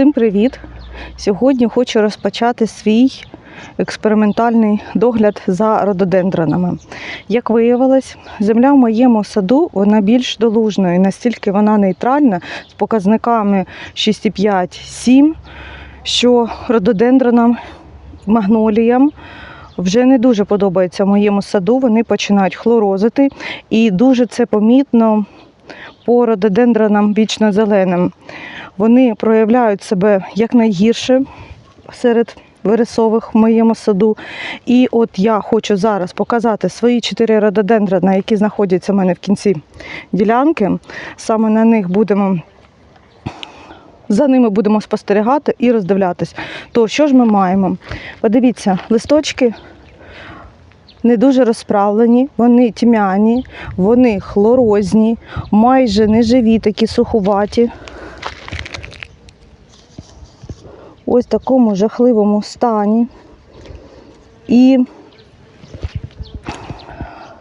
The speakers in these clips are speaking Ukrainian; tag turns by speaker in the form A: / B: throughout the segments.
A: Усім привіт! Сьогодні хочу розпочати свій експериментальний догляд за рододендронами. Як виявилось, земля в моєму саду вона більш долужною, настільки вона нейтральна з показниками 6,5-7, що рододендронам, магноліям вже не дуже подобається моєму саду. Вони починають хлорозити, і дуже це помітно по рододендронам вічно-зеленим. Вони проявляють себе якнайгірше серед вересових в моєму саду. І от я хочу зараз показати свої чотири рододендрона, які знаходяться в мене в кінці ділянки. Саме на них будемо. За ними будемо спостерігати і роздивлятись. То що ж ми маємо? Подивіться, листочки не дуже розправлені, вони тьмяні, вони хлорозні, майже неживі, такі сухуваті. Ось в такому жахливому стані. І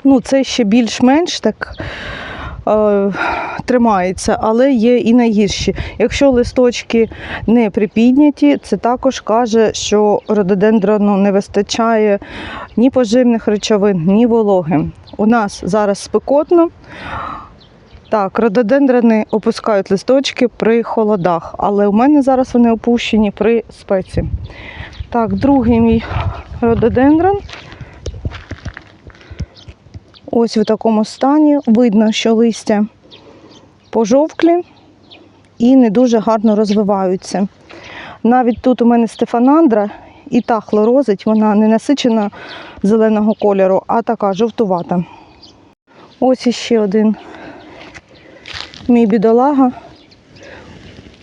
A: ну, це ще більш-менш так тримається, але є і найгірші. Якщо листочки не припідняті, це також каже, що рододендрону не вистачає ні поживних речовин, ні вологи. У нас зараз спекотно. Так, рододендрони опускають листочки при холодах, але у мене зараз вони опущені при спеці. Так, другий мій рододендрон. Ось в такому стані. Видно, що листя пожовклі і не дуже гарно розвиваються. Навіть тут у мене стефанандра, і та хлорозить, вона не насичена зеленого кольору, а така жовтувата. Ось іще один мій бідолага.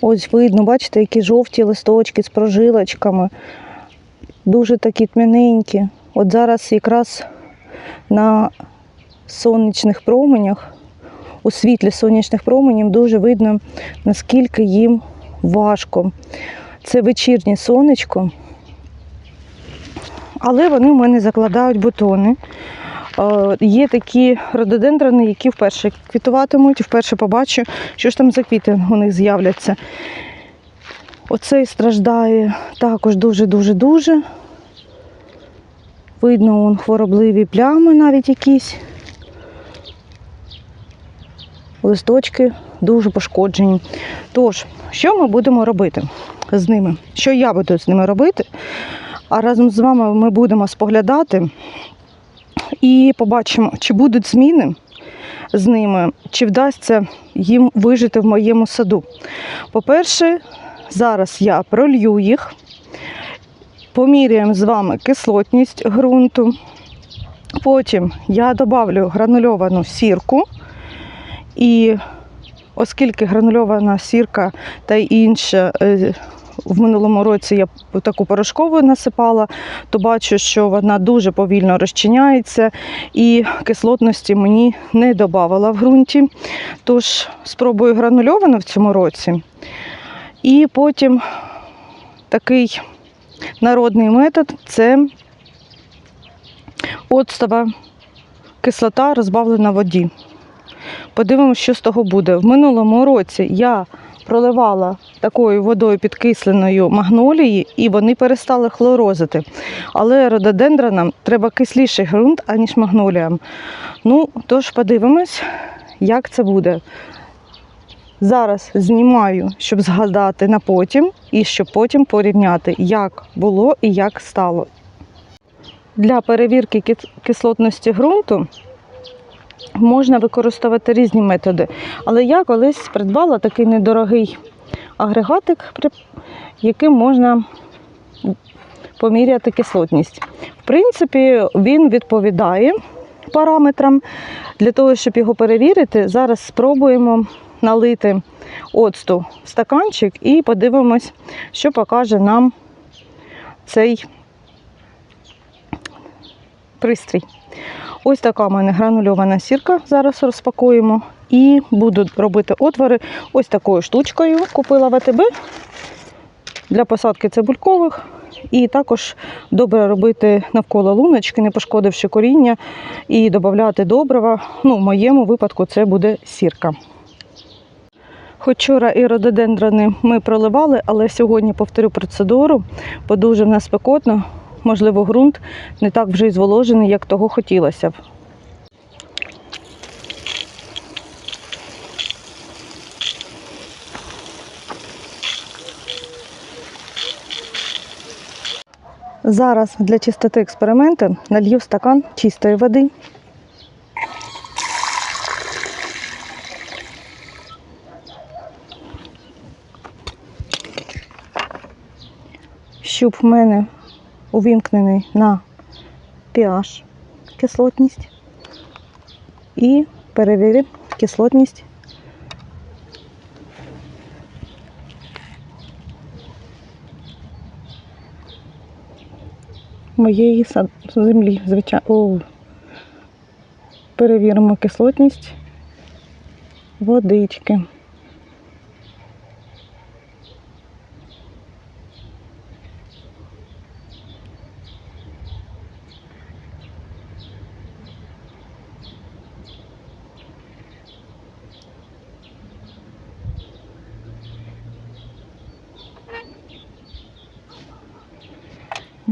A: Ось видно, бачите, які жовті листочки з прожилочками. Дуже такі тьмяненькі. От зараз якраз на сонячних променях, у світлі сонячних променів дуже видно, наскільки їм важко. Це вечірнє сонечко. Але вони в мене закладають бутони. Е, Є такі рододендрони, які вперше квітуватимуть, вперше побачу, що ж там за квіти у них з'являться. Оцей страждає також дуже-дуже-дуже. Видно, вон хворобливі плями навіть якісь. Листочки дуже пошкоджені. Тож, що ми будемо робити з ними? Що я буду з ними робити? А разом з вами ми будемо споглядати і побачимо, чи будуть зміни з ними, чи вдасться їм вижити в моєму саду. По-перше, зараз я пролью їх, поміряємо з вами кислотність ґрунту. Потім я додавлю гранульовану сірку. І оскільки гранульована сірка та інше е, в минулому році я таку порошкову насипала, то бачу, що вона дуже повільно розчиняється і кислотності мені не додавала в ґрунті. Тож спробую гранульовану в цьому році. І потім такий народний метод це оцтова кислота розбавлена в воді. Подивимося, що з того буде. В минулому році я проливала такою водою підкисленою магнолії, і вони перестали хлорозити. Але рододендронам треба кисліший ґрунт, аніж магноліям. Ну, тож подивимось, як це буде. Зараз знімаю, щоб згадати на потім, і щоб потім порівняти, як було і як стало. Для перевірки кислотності ґрунту можна використовувати різні методи. Але я колись придбала такий недорогий агрегатик, яким можна поміряти кислотність. В принципі, він відповідає параметрам. Для того, щоб його перевірити, зараз спробуємо налити оцту в стаканчик і подивимось, що покаже нам цей пристрій. Ось така в мене гранульована сірка. Зараз розпакуємо. І буду робити отвори ось такою штучкою. Купила в АТБ для посадки цибулькових. І також добре робити навколо луночки, не пошкодивши коріння, і додати добрива. Ну, в моєму випадку це буде сірка. Хоч вчора і рододендрони ми проливали, але сьогодні повторю процедуру, бо дуже в нас спекотно. Можливо, ґрунт не так вже й зволожений, як того хотілося б. Зараз для чистоти експерименту налью стакан чистої води. Щуп в мене увімкнений на pH кислотність і перевірив кислотність моєї землі, звичайно. Перевіримо кислотність водички.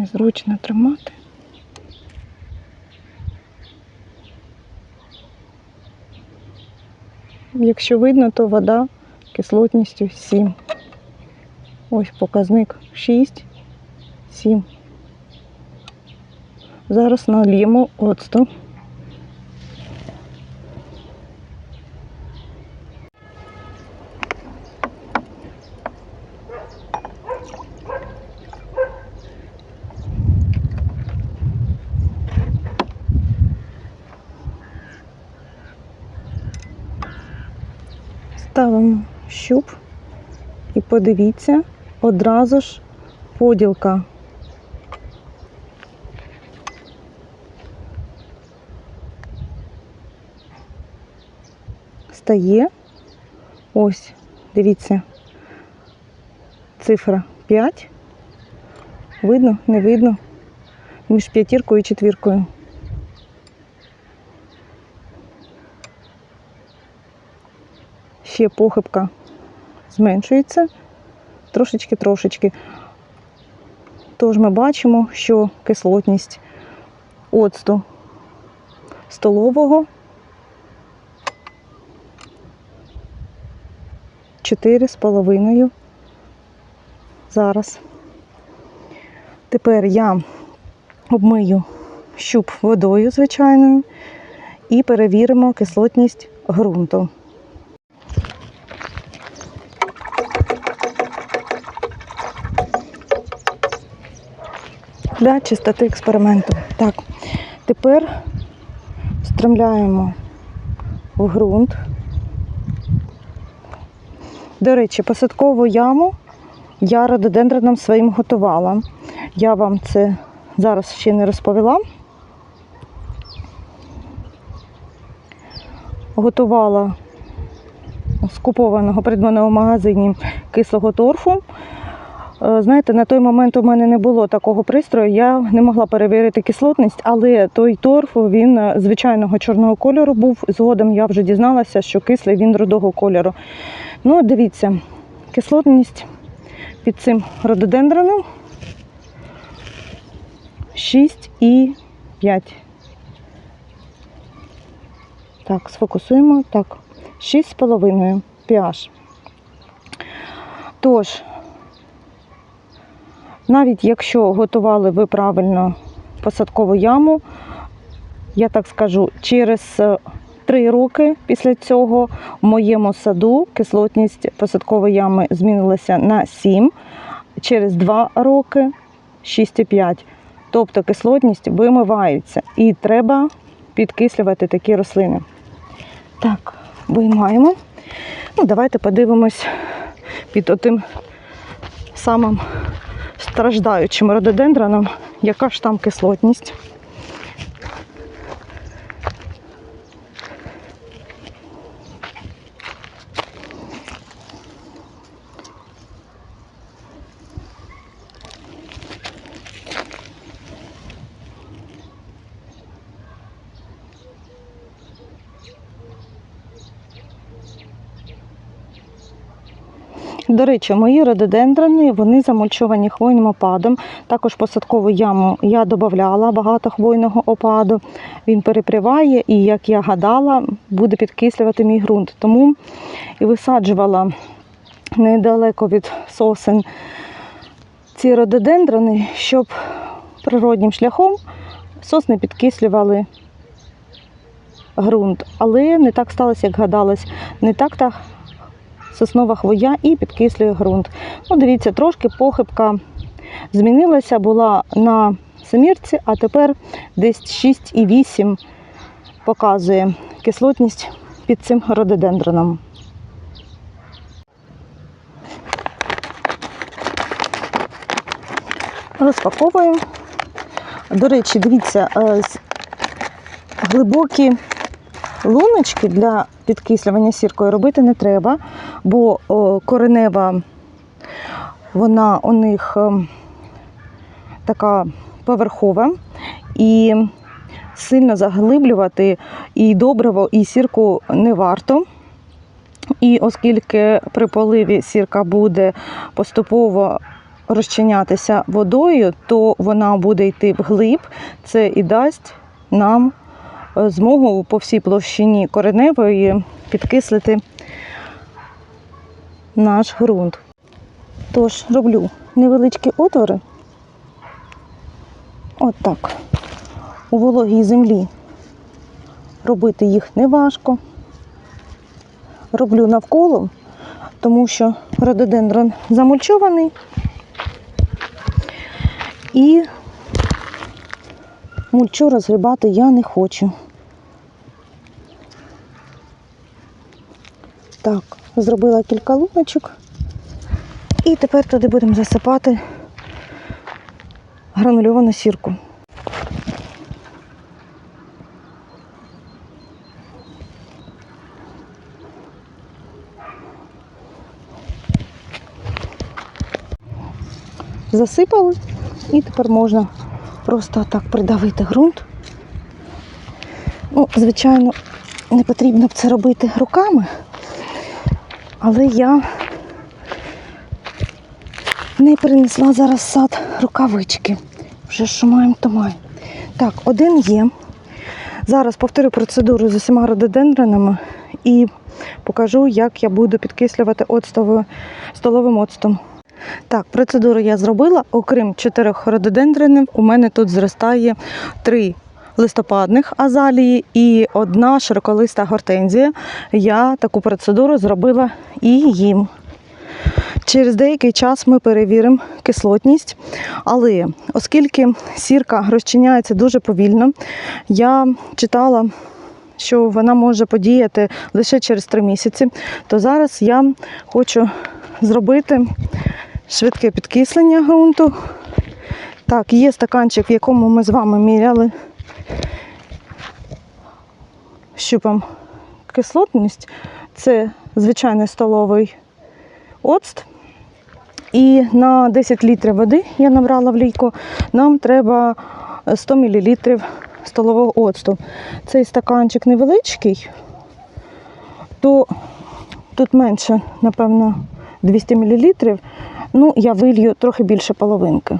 A: Незручно тримати. Якщо видно, то вода кислотністю 7. Ось показник 6, 7. Зараз нальємо оцту. Ставимо щуп і подивіться, одразу ж поділка. Стає. Ось, дивіться, цифра 5. Видно, не видно. Між п'ятіркою і четвіркою. ще похибка зменшується трошечки-трошечки. Тож ми бачимо, що кислотність оцту столового 4,5 зараз. Тепер я обмию щуп водою звичайною і перевіримо кислотність ґрунту. Для чистоти експерименту. Так, тепер стремляємо в ґрунт. До речі, посадкову яму я рододендроном своїм готувала. Я вам це зараз ще не розповіла. Готувала з купованого придбаного в магазині кислого торфу. Е, Знаєте, на той момент у мене не було такого пристрою, я не могла перевірити кислотність, але той торф він е, звичайного чорного кольору був. Згодом я вже дізналася, що кислий він рудого кольору. Ну, дивіться, кислотність під цим рододендроном 6,5. Так, сфокусуємо. Так, 6,5 pH. Тож, навіть якщо готували ви правильно посадкову яму, я так скажу, через 3 роки після цього в моєму саду кислотність посадкової ями змінилася на 7, через 2 роки 6,5. Тобто кислотність вимивається і треба підкислювати такі рослини. Так, виймаємо. Ну, давайте подивимось під отим самим страждаючим рододендроном, яка ж там кислотність. До речі, мої рододендрони вони замульчовані хвойним опадом. Також посадкову яму я додавала багато хвойного опаду. Він переприває і, як я гадала, буде підкислювати мій ґрунт. Тому і висаджувала недалеко від сосен ці рододендрони, щоб природнім шляхом сосни підкислювали ґрунт. Але не так сталося, як гадалось. Не так та соснова хвоя і підкислює ґрунт. Ну, дивіться, трошки похибка змінилася, була на семірці, а тепер десь 6,8 показує кислотність під цим рододендроном. Розпаковуємо. До речі, дивіться, е, глибокі луночки для підкислювання сіркою робити не треба, бо коренева вона у них ем, така поверхова і сильно заглиблювати і добриво, і сірку не варто. І оскільки при поливі сірка буде поступово розчинятися водою, то вона буде йти вглиб. Це і дасть нам е, змогу по всій площині кореневої підкислити наш ґрунт. Тож роблю невеличкі отвори. От так. У вологій землі робити їх не важко. Роблю навколо, тому що рододендрон замульчований. І мульчу розгрібати я не хочу. Так, зробила кілька луночок. І тепер туди будемо засипати гранульовану сірку. Засипали і тепер можна просто так придавити ґрунт. Ну, звичайно, не потрібно б це робити руками, але я не принесла зараз сад рукавички. Вже що маємо, то маємо. Так, один є. Зараз повторю процедуру з усіма рододендронами і покажу, як я буду підкислювати оцтовою- столовим оцтом. Так, процедуру я зробила. Окрім чотирьох рододендронів, у мене тут зростає три листопадних азалії і одна широколиста гортензія. Я таку процедуру зробила і їм. Через деякий час ми перевіримо кислотність, але оскільки сірка розчиняється дуже повільно, я читала, що вона може подіяти лише через три місяці, то зараз я хочу зробити швидке підкислення ґрунту. Так, є стаканчик, в якому ми з вами міряли щупом кислотність. Це звичайний столовий оцт. І на 10 літрів води я набрала в лійку, нам треба 100 мл столового оцту. Цей стаканчик невеличкий, то тут менше, напевно, 200 мл. Ну, я вилью трохи більше половинки.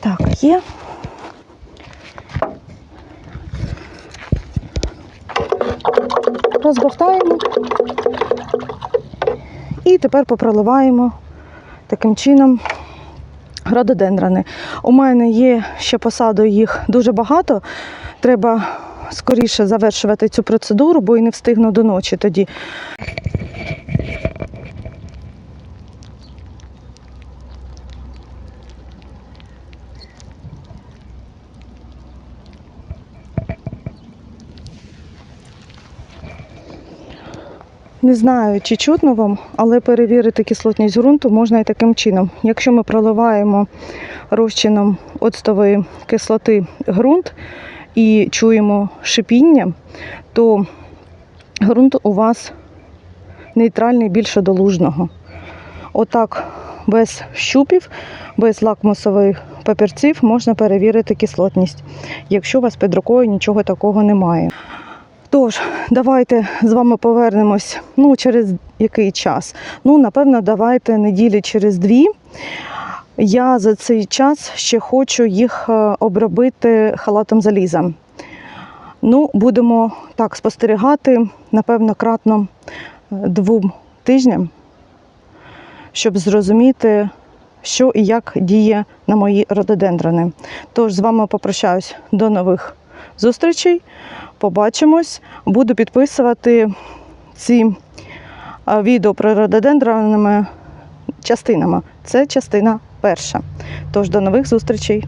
A: Так, є. Розгортаємо. І тепер попроливаємо таким чином рододендрони. У мене є ще посаду їх дуже багато. Треба скоріше завершувати цю процедуру, бо і не встигну до ночі тоді. Не знаю, чи чутно вам, але перевірити кислотність ґрунту можна і таким чином. Якщо ми проливаємо розчином оцтової кислоти ґрунт і чуємо шипіння, то ґрунт у вас нейтральний більше до лужного. Отак, без щупів, без лакмусових папірців можна перевірити кислотність, якщо у вас під рукою нічого такого немає. Тож, давайте з вами повернемось ну, через який час. Ну, напевно, давайте неділі через дві. Я за цей час ще хочу їх е, обробити халатом заліза. Ну, будемо так спостерігати, напевно, кратно е, двом тижням, щоб зрозуміти, що і як діє на мої рододендрони. Тож з вами попрощаюсь до нових зустрічей. Побачимось. Буду підписувати ці відео про рододендронами частинами. Це частина перша. Тож до нових зустрічей.